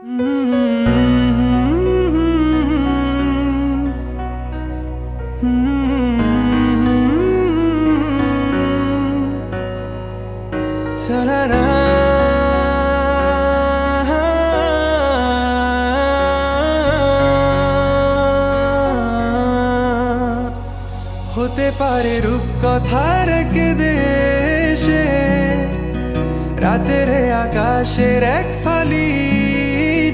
হতে পারে রূপকথার দেশে রাতের আকাশের এক ফালি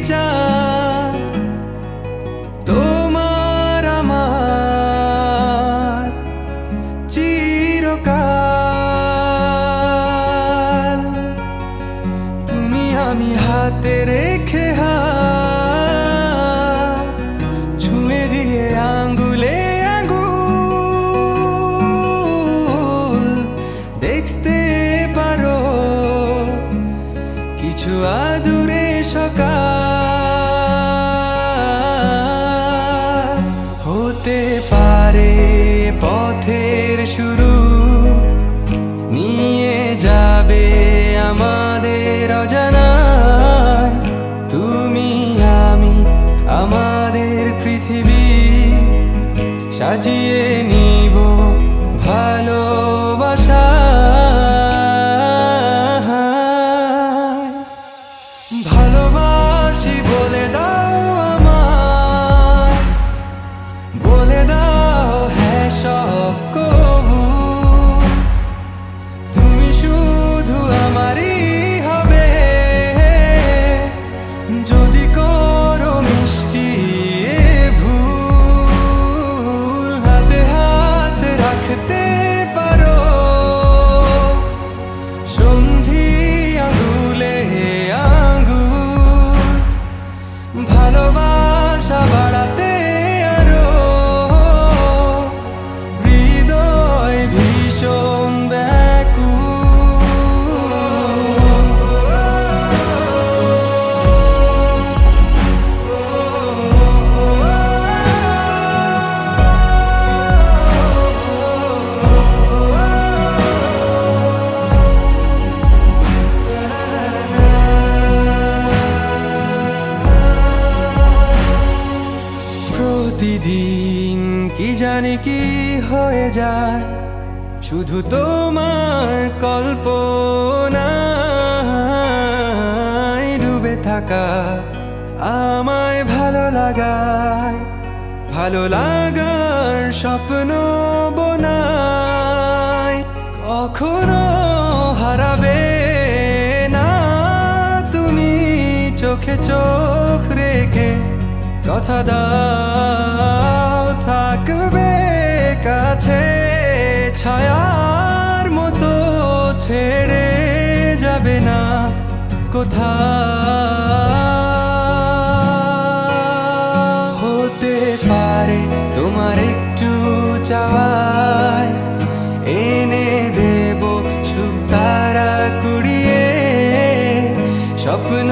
চাঁদ তোমার আমার চিরকাল। তুমি আমি হাতে রেখে হাত পারে পথের শুরু নিয়ে যাবে আমাদের অজানায়। তুমি আমি আমাদের পৃথিবী সাজিয়ে নিব ভালোবাসা। ভালোবাসা বাড়াতে জানি কি হয়ে যায়। শুধু তোমার কল্পনায় ডুবে থাকা আমায় ভালো লাগায়। ভালো লাগার স্বপ্ন বোনায়। কখনো হারাবে না তুমি চোখে চোখ রেখে কথা দাও। থাকবে কাছে, ছায়ার মতো ছেড়ে যাবে না কোথাও। হতে পারে তোমার একটু চাওয়ায়, এনে দেব সুখ তারা কুড়িয়ে, স্বপ্ন